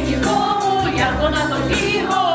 не кажи нікому, як вона тобі горить.